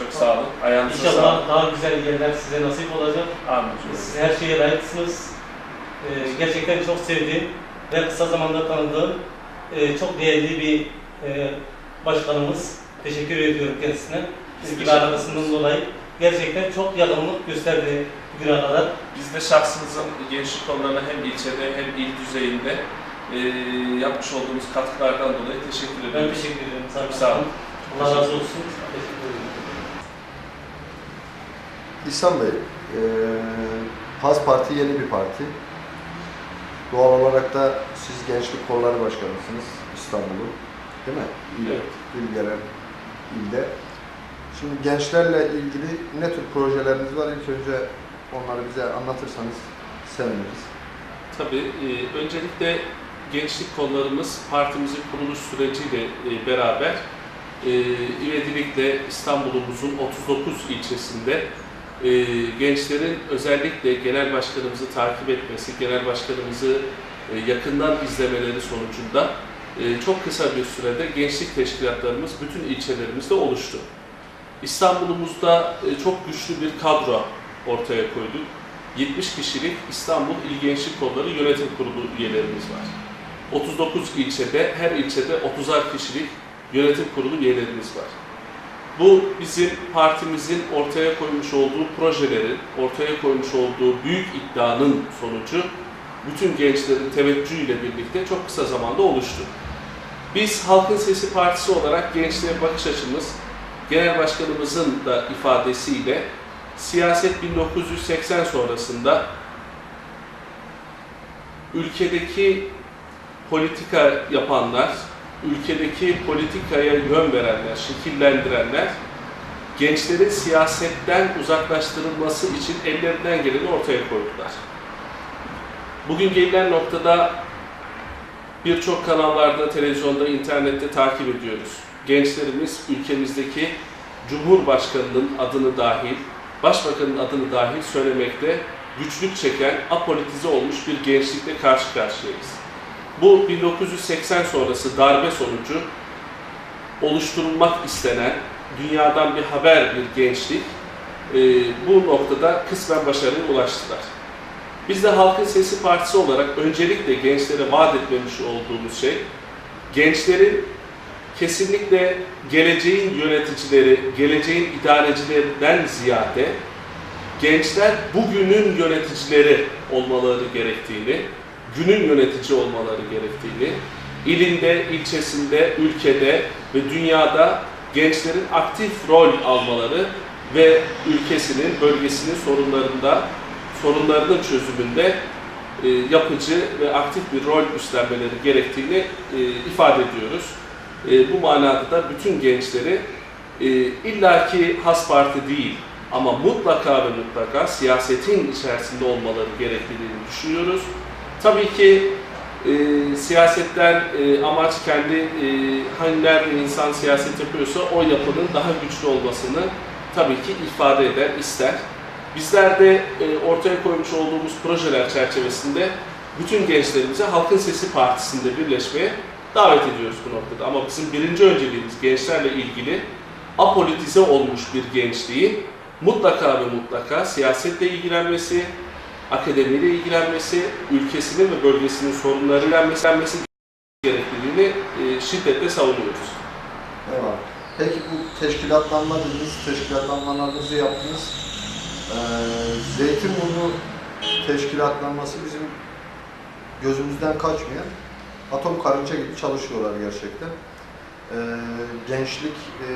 Çok sağ olun. Ayağınıza sağlık. İnşallah daha güzel yerler size nasip olacak. Amin. Siz her şeye layıksınız. Ee, gerçekten çok sevdiğim ve kısa zamanda tanıdığım e, çok değerli bir e, başkanımız. Teşekkür ediyorum kendisine. Biz İlgi teşekkür alakasından dolayı gerçekten çok yakınlık gösterdi bugüne kadar. Biz de şahsınızın gençlik kollarına hem ilçede hem il düzeyinde e, yapmış olduğumuz katkılardan dolayı teşekkür Ben ediyoruz. teşekkür ederim. Sağ olun. Allah razı olsun. İhsan Bey, eee Haz Parti yeni bir parti. Doğal olarak da siz Gençlik Kolları Başkanısınız İstanbul'un, değil mi? İl, Evet. il gelen ilde. Şimdi gençlerle ilgili ne tür projeleriniz var? İlk önce onları bize anlatırsanız seviniriz. Tabii. e, öncelikle gençlik kollarımız partimizin kuruluş süreciyle e, beraber e, ivedilikle İstanbul'umuzun 39 ilçesinde e, gençlerin özellikle genel başkanımızı takip etmesi, genel başkanımızı e, yakından izlemeleri sonucunda e, çok kısa bir sürede gençlik teşkilatlarımız bütün ilçelerimizde oluştu. İstanbul'umuzda e, çok güçlü bir kadro ortaya koyduk. 70 kişilik İstanbul İl Gençlik Kolları Yönetim Kurulu üyelerimiz var. 39 ilçede, her ilçede 30'ar kişilik yönetim kurulu üyelerimiz var. Bu bizim partimizin ortaya koymuş olduğu projelerin, ortaya koymuş olduğu büyük iddianın sonucu bütün gençlerin teveccühüyle birlikte çok kısa zamanda oluştu. Biz Halkın Sesi Partisi olarak gençliğe bakış açımız, Genel Başkanımızın da ifadesiyle siyaset 1980 sonrasında ülkedeki politika yapanlar, ülkedeki politikaya yön verenler, şekillendirenler gençlerin siyasetten uzaklaştırılması için ellerinden geleni ortaya koydular. Bugün gelinen noktada birçok kanallarda, televizyonda, internette takip ediyoruz. Gençlerimiz ülkemizdeki Cumhurbaşkanının adını dahil, Başbakanın adını dahil söylemekte güçlük çeken, apolitize olmuş bir gençlikle karşı karşıyayız. Bu 1980 sonrası darbe sonucu oluşturulmak istenen dünyadan bir haber bir gençlik e, bu noktada kısmen başarıya ulaştılar. Biz de Halkın Sesi Partisi olarak öncelikle gençlere vaat etmemiş olduğumuz şey, gençlerin kesinlikle geleceğin yöneticileri, geleceğin idarecilerinden ziyade gençler bugünün yöneticileri olmaları gerektiğini, günün yönetici olmaları gerektiğini, ilinde, ilçesinde, ülkede ve dünyada gençlerin aktif rol almaları ve ülkesinin, bölgesinin sorunlarında, sorunlarının çözümünde e, yapıcı ve aktif bir rol üstlenmeleri gerektiğini e, ifade ediyoruz. E, bu manada da bütün gençleri e, illaki has parti değil ama mutlaka ve mutlaka siyasetin içerisinde olmaları gerektiğini düşünüyoruz. Tabii ki e, siyasetten e, amaç kendi e, nerede insan siyaset yapıyorsa o yapının daha güçlü olmasını tabii ki ifade eder, ister. Bizler de e, ortaya koymuş olduğumuz projeler çerçevesinde bütün gençlerimize Halkın Sesi Partisi'nde birleşmeye davet ediyoruz bu noktada. Ama bizim birinci önceliğimiz gençlerle ilgili apolitize olmuş bir gençliği mutlaka ve mutlaka siyasetle ilgilenmesi, akademiyle ilgilenmesi, ülkesinin ve bölgesinin sorunlarıyla ilgilenmesi gerekliliğini e, şiddetle savunuyoruz. Eyvallah. Peki bu teşkilatlanma dediniz, teşkilatlanmalarınızı yaptınız. Ee, Zeytinburnu teşkilatlanması bizim gözümüzden kaçmayan atom karınca gibi çalışıyorlar gerçekten. Ee, gençlik, e,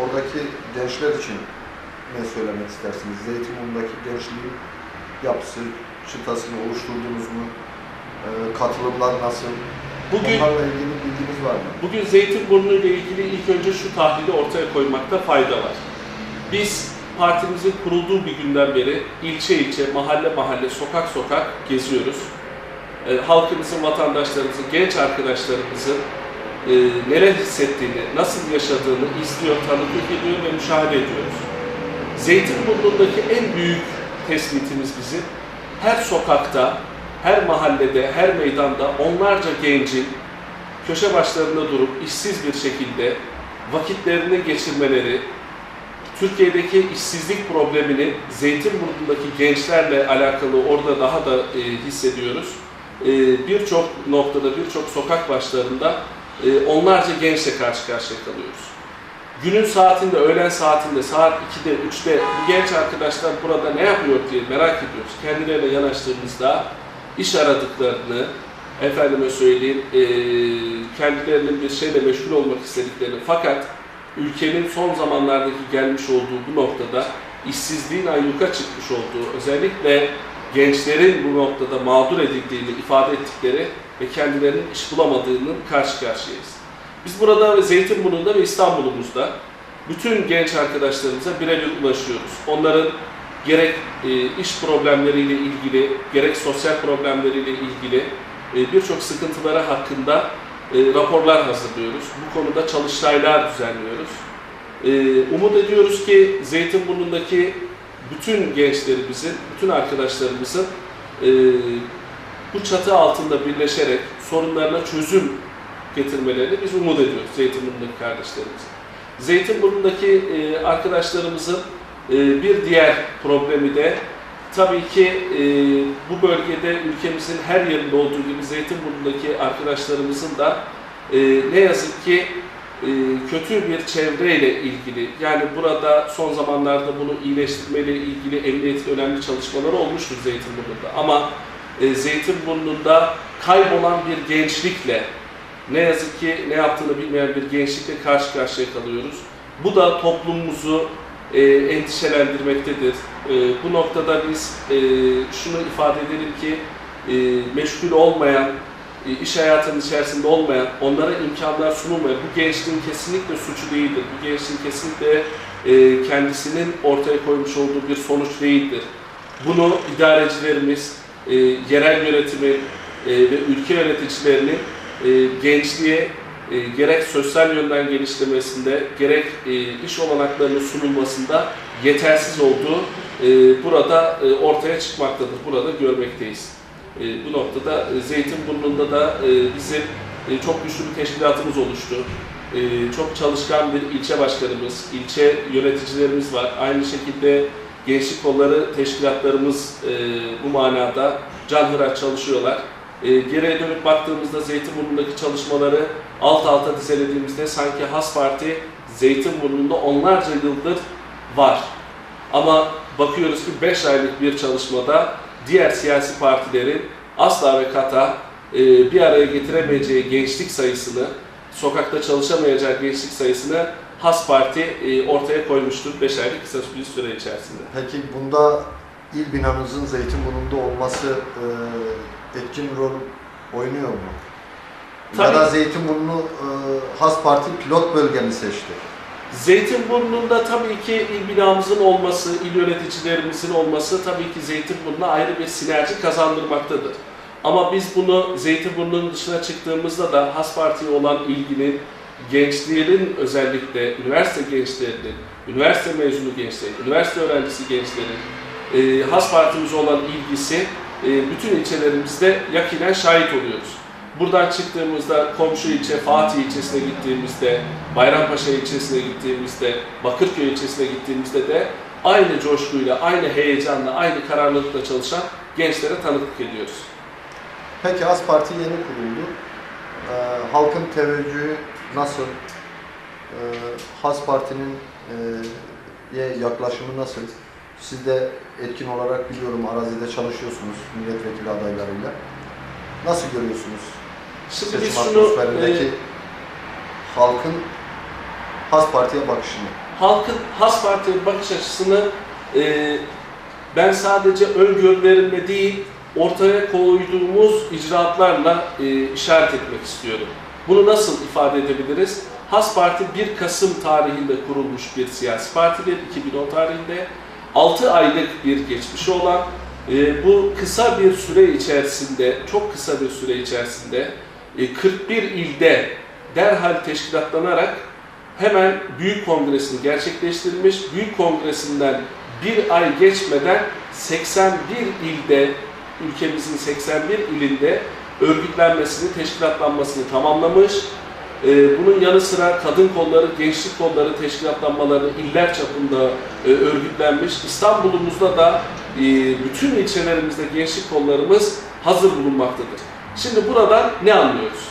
oradaki gençler için ne söylemek istersiniz? Zeytinburnu'ndaki gençliğin yapısı, çıtasını oluşturdunuz mu? Ee, katılımlar nasıl? Bugün Onlarla ilgili bilginiz var mı? Bugün Zeytinburnu ile ilgili ilk önce şu tahlili ortaya koymakta fayda var. Biz partimizin kurulduğu bir günden beri ilçe ilçe, mahalle mahalle, sokak sokak geziyoruz. E, halkımızın, vatandaşlarımızın, genç arkadaşlarımızın e, neler hissettiğini, nasıl yaşadığını izliyor, tanıklık ediyor ve müşahede ediyoruz. Zeytinburnu'ndaki en büyük tespitimiz bizim her sokakta, her mahallede, her meydanda onlarca gencin köşe başlarında durup işsiz bir şekilde vakitlerini geçirmeleri, Türkiye'deki işsizlik problemini Zeytinburnu'ndaki gençlerle alakalı orada daha da e, hissediyoruz. E, birçok noktada, birçok sokak başlarında e, onlarca gençle karşı karşıya kalıyoruz. Günün saatinde, öğlen saatinde, saat 2'de, 3'te bu genç arkadaşlar burada ne yapıyor diye merak ediyoruz. Kendilerine yanaştığımızda iş aradıklarını, efendime söyleyeyim, e, kendilerinin bir şeyle meşgul olmak istediklerini fakat ülkenin son zamanlardaki gelmiş olduğu bu noktada işsizliğin ayyuka çıkmış olduğu, özellikle gençlerin bu noktada mağdur edildiğini ifade ettikleri ve kendilerinin iş bulamadığının karşı karşıyayız. Biz burada Zeytinburnu'nda ve İstanbul'umuzda bütün genç arkadaşlarımıza birebir ulaşıyoruz. Onların gerek e, iş problemleriyle ilgili, gerek sosyal problemleriyle ilgili e, birçok sıkıntıları hakkında e, raporlar hazırlıyoruz. Bu konuda çalıştaylar düzenliyoruz. E, umut ediyoruz ki Zeytinburnu'ndaki bütün gençlerimizin, bütün arkadaşlarımızın e, bu çatı altında birleşerek sorunlarına çözüm getirmelerini biz umut ediyoruz Zeytinburnu'ndaki kardeşlerimize. Zeytinburnu'ndaki e, arkadaşlarımızın e, bir diğer problemi de tabii ki e, bu bölgede ülkemizin her yerinde olduğu gibi Zeytinburnu'ndaki arkadaşlarımızın da e, ne yazık ki e, kötü bir çevreyle ilgili yani burada son zamanlarda bunu iyileştirmeyle ilgili emniyetli önemli çalışmaları olmuştur Zeytinburnu'nda ama e, Zeytinburnu'nda kaybolan bir gençlikle ne yazık ki ne yaptığını bilmeyen bir gençlikle karşı karşıya kalıyoruz. Bu da toplumumuzu e, endişelendirmektedir. E, bu noktada biz e, şunu ifade edelim ki e, meşgul olmayan, e, iş hayatının içerisinde olmayan, onlara imkanlar sunulmayan, bu gençliğin kesinlikle suçu değildir. Bu gençliğin kesinlikle e, kendisinin ortaya koymuş olduğu bir sonuç değildir. Bunu idarecilerimiz, e, yerel yönetimin e, ve ülke yöneticilerinin e, gençliğe e, gerek sosyal yönden geliştirmesinde, gerek e, iş olanaklarının sunulmasında yetersiz olduğu burada ortaya çıkmaktadır. Burada görmekteyiz. Bu noktada Zeytinburnu'nda da bizim çok güçlü bir teşkilatımız oluştu. Çok çalışkan bir ilçe başkanımız, ilçe yöneticilerimiz var. Aynı şekilde gençlik kolları teşkilatlarımız bu manada canhıraş çalışıyorlar. E, geriye dönüp baktığımızda Zeytinburnu'ndaki çalışmaları alt alta dizelediğimizde sanki Has Parti Zeytinburnu'nda onlarca yıldır var. Ama bakıyoruz ki 5 aylık bir çalışmada diğer siyasi partilerin asla ve kata e, bir araya getiremeyeceği gençlik sayısını, sokakta çalışamayacağı gençlik sayısını Has Parti e, ortaya koymuştur 5 aylık kısa bir süre içerisinde. Peki bunda il binanızın Zeytinburnu'nda olması e, etkin rol oynuyor mu? Ya Tabii. da Zeytinburnu e, Has Parti pilot bölgemi seçti. Zeytinburnu'nda tabii ki il binamızın olması, il yöneticilerimizin olması tabii ki Zeytinburnu'na ayrı bir sinerji kazandırmaktadır. Ama biz bunu Zeytinburnu'nun dışına çıktığımızda da Has Parti'ye olan ilginin, gençlerin özellikle üniversite gençlerinin, üniversite mezunu gençlerin, üniversite öğrencisi gençlerin e, Has Parti'mize olan ilgisi bütün ilçelerimizde yakinen şahit oluyoruz. Buradan çıktığımızda komşu ilçe Fatih ilçesine gittiğimizde, Bayrampaşa ilçesine gittiğimizde, Bakırköy ilçesine gittiğimizde de aynı coşkuyla, aynı heyecanla, aynı kararlılıkla çalışan gençlere tanıklık ediyoruz. Peki Has Parti yeni kuruldu. E, halkın teveccühü nasıl? E, Has Parti'nin e, yaklaşımı nasıl? Siz de etkin olarak biliyorum arazide çalışıyorsunuz milletvekili adaylarıyla. Nasıl görüyorsunuz Şimdi seçim şunu atmosferindeki e, halkın Has Parti'ye bakışını? halkın Has Parti'ye bakış açısını e, ben sadece öngörülerimle değil, ortaya koyduğumuz icraatlarla e, işaret etmek istiyorum. Bunu nasıl ifade edebiliriz? Has Parti 1 Kasım tarihinde kurulmuş bir siyasi partidir, 2010 tarihinde. 6 aylık bir geçmişi olan, e, bu kısa bir süre içerisinde, çok kısa bir süre içerisinde e, 41 ilde derhal teşkilatlanarak hemen büyük kongresini gerçekleştirmiş. Büyük kongresinden bir ay geçmeden 81 ilde, ülkemizin 81 ilinde örgütlenmesini, teşkilatlanmasını tamamlamış. Ee, bunun yanı sıra kadın kolları, gençlik kolları teşkilatlanmalarını iller çapında e, örgütlenmiş. İstanbul'umuzda da e, bütün ilçelerimizde gençlik kollarımız hazır bulunmaktadır. Şimdi buradan ne anlıyoruz?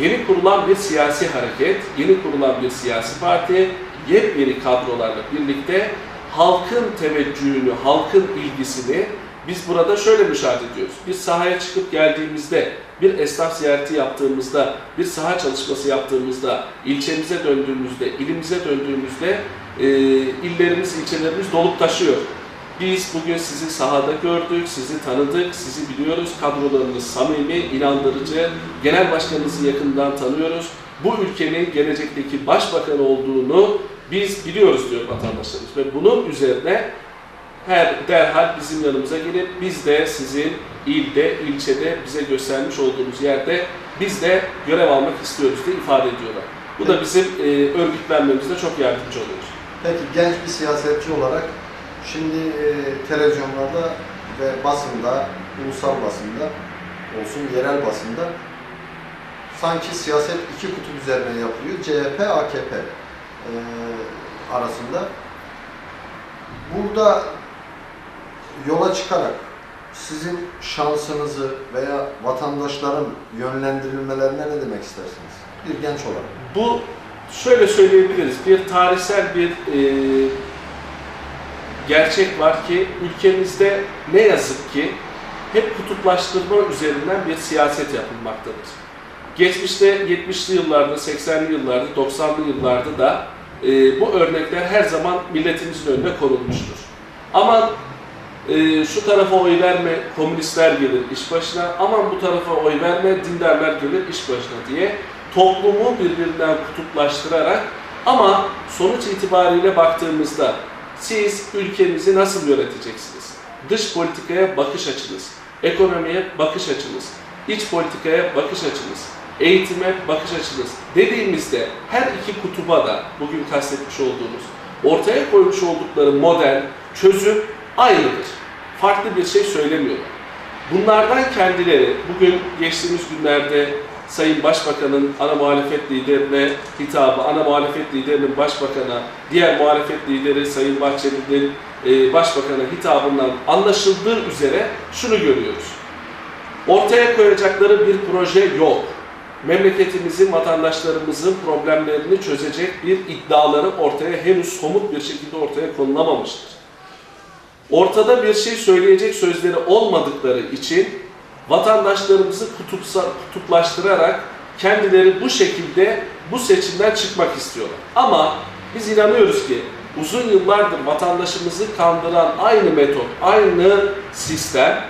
Yeni kurulan bir siyasi hareket, yeni kurulan bir siyasi parti, yepyeni kadrolarla birlikte halkın teveccühünü, halkın ilgisini biz burada şöyle müşahede ediyoruz. Bir sahaya çıkıp geldiğimizde, bir esnaf ziyareti yaptığımızda, bir saha çalışması yaptığımızda, ilçemize döndüğümüzde, ilimize döndüğümüzde e, illerimiz, ilçelerimiz dolup taşıyor. Biz bugün sizi sahada gördük, sizi tanıdık, sizi biliyoruz. Kadrolarınız samimi, inandırıcı. Genel başkanınızı yakından tanıyoruz. Bu ülkenin gelecekteki başbakan olduğunu biz biliyoruz diyor vatandaşlarımız. Ve bunun üzerine her derhal bizim yanımıza gelip biz de sizin ilde, ilçede bize göstermiş olduğunuz yerde biz de görev almak istiyoruz diye ifade ediyorlar. Bu da bizim e, örgütlenmemizde çok yardımcı oluyor. Peki genç bir siyasetçi olarak şimdi e, televizyonlarda ve basında, ulusal basında olsun, yerel basında sanki siyaset iki kutup üzerine yapılıyor. CHP, AKP e, arasında. Burada yola çıkarak sizin şansınızı veya vatandaşların yönlendirilmelerine ne demek istersiniz? Bir genç olarak. Bu şöyle söyleyebiliriz. Bir tarihsel bir e, gerçek var ki ülkemizde ne yazık ki hep kutuplaştırma üzerinden bir siyaset yapılmaktadır. Geçmişte 70'li yıllarda, 80'li yıllarda, 90'lı yıllarda da e, bu örnekler her zaman milletimizin önüne konulmuştur. Aman e, şu tarafa oy verme, komünistler gelir iş başına, aman bu tarafa oy verme, dindarlar gelir iş başına diye toplumu birbirinden kutuplaştırarak ama sonuç itibariyle baktığımızda siz ülkenizi nasıl yöneteceksiniz? Dış politikaya bakış açınız, ekonomiye bakış açınız, iç politikaya bakış açınız, eğitime bakış açınız dediğimizde her iki kutuba da bugün kastetmiş olduğumuz ortaya koymuş oldukları model, çözüm aynıdır. Farklı bir şey söylemiyorlar. Bunlardan kendileri bugün geçtiğimiz günlerde Sayın Başbakan'ın ana muhalefet liderine hitabı, ana muhalefet liderinin başbakana, diğer muhalefet lideri Sayın Bahçeli'nin e, başbakana hitabından anlaşıldığı üzere şunu görüyoruz. Ortaya koyacakları bir proje yok. Memleketimizin, vatandaşlarımızın problemlerini çözecek bir iddiaları ortaya henüz somut bir şekilde ortaya konulamamıştır. Ortada bir şey söyleyecek sözleri olmadıkları için vatandaşlarımızı kutupsa, kutuplaştırarak kendileri bu şekilde bu seçimden çıkmak istiyorlar. Ama biz inanıyoruz ki uzun yıllardır vatandaşımızı kandıran aynı metot, aynı sistem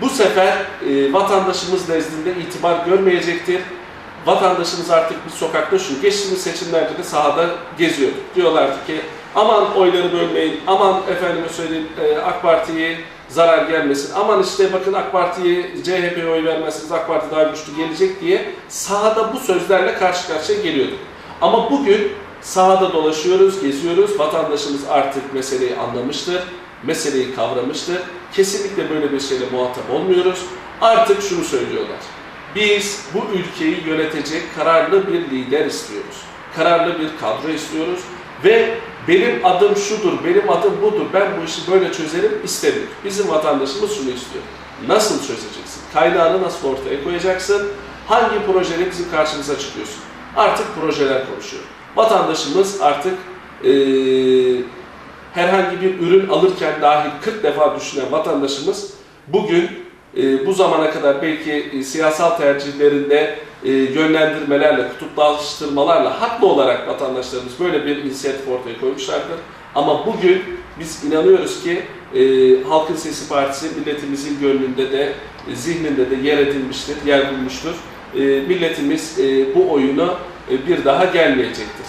bu sefer e, vatandaşımız nezdinde itibar görmeyecektir. Vatandaşımız artık bir sokakta şu, geçtiğimiz seçimlerde de sahada geziyorduk. Diyorlardı ki aman oyları bölmeyin, aman efendime söyleyeyim e, AK Parti'ye zarar gelmesin, aman işte bakın AK Parti'ye CHP'ye oy vermezseniz AK Parti daha güçlü gelecek diye sahada bu sözlerle karşı karşıya geliyorduk. Ama bugün sahada dolaşıyoruz, geziyoruz, vatandaşımız artık meseleyi anlamıştır, meseleyi kavramıştır. Kesinlikle böyle bir şeyle muhatap olmuyoruz. Artık şunu söylüyorlar. Biz bu ülkeyi yönetecek kararlı bir lider istiyoruz. Kararlı bir kadro istiyoruz. Ve benim adım şudur, benim adım budur, ben bu işi böyle çözerim istemiyor. Bizim vatandaşımız şunu istiyor. Nasıl çözeceksin? Kaynağını nasıl ortaya koyacaksın? Hangi projeyle bizim karşımıza çıkıyorsun? Artık projeler konuşuyor. Vatandaşımız artık eee herhangi bir ürün alırken dahi 40 defa düşünen vatandaşımız bugün e, bu zamana kadar belki e, siyasal tercihlerinde e, yönlendirmelerle, kutuplaştırmalarla haklı olarak vatandaşlarımız böyle bir inisiyatif ortaya koymuşlardır. Ama bugün biz inanıyoruz ki e, Halkın Sesi Partisi milletimizin gönlünde de, e, zihninde de yer edilmiştir, yer bulmuştur. E, milletimiz e, bu oyunu e, bir daha gelmeyecektir.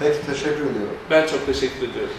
Peki teşekkür ediyorum. Ben çok teşekkür ediyorum.